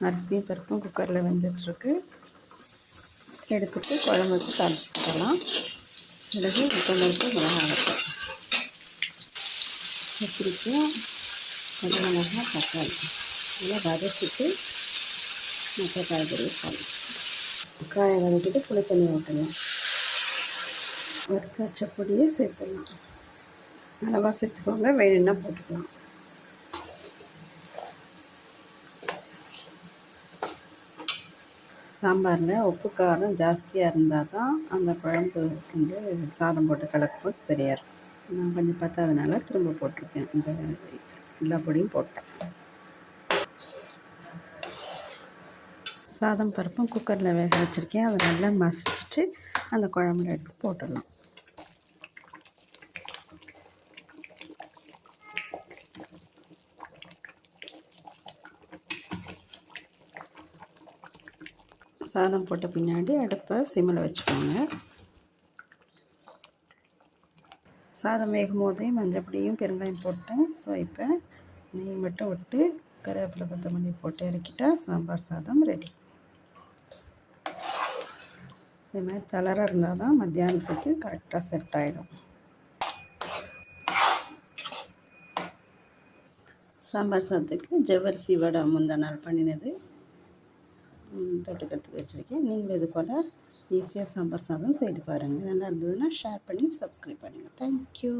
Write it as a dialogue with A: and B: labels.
A: அரிசியும் பருப்பும் குக்கரில் வெந்துட்டுருக்கு. எடுத்துட்டு குழம்பு வச்சு தாளிச்சுக்கலாம் பிறகு உளுத்தம்பருப்பு மிளகாய் கத்திரிக்காய் கொஞ்சம் மிளகாய் தக்காளி. நல்லா வதக்கிட்டு மற்ற காய்கறி சாப்பிடும் காயை வதக்கிட்டு புளி தண்ணி ஊற்றலாம் வச்ச பொடியை சேர்த்துடலாம். அளவாக சேர்த்துக்கோங்க வேணும்னா போட்டுக்கலாம். சாம்பாரில் உப்பு காரம் ஜாஸ்தியாக இருந்தால் தான் அந்த குழம்பு வந்து சாதம் போட்டு கலக்கும் சரியாக இருக்கும். நான் கொஞ்சம் பத்தாதனால திரும்ப போட்டிருக்கேன். இந்த எல்லா பொடியும் போட்டேன். சாதம் பருப்பும் குக்கரில் வேக வச்சுருக்கேன். அதை நல்லா மசிச்சுட்டு அந்த குழம்புல எடுத்து போட்டுடலாம். சாதம் போட்ட பின்னாடி அடுப்பை சிம்மில் வச்சுக்கோங்க. சாதம் வேகும் போதே மஞ்சப்பொடியும் பெருங்காயம் போட்டேன் ஸோ இப்போ நெய் மட்டும் விட்டு கருவேப்பிலை கொத்தமல்லி போட்டு இறக்கிட்டால் சாம்பார் சாதம் ரெடி இதுமாதிரி தளராக இருந்தால் தான் மத்தியானத்துக்கு கரெக்டாக செட் ஆகிடும் சாம்பார் சாதத்துக்கு ஜவ்வரிசி வடை முந்தா நாள் பண்ணினது. தொட்டுக்கிறதுக்கு வச்சுருக்கேன். நீங்களும் இது போல் ஈஸியாக சாம்பார் சாதம் செய்து பாருங்கள் நல்லா இருந்ததுன்னா ஷேர் பண்ணி சப்ஸ்கிரைப் பண்ணுங்கள் தேங்க்யூ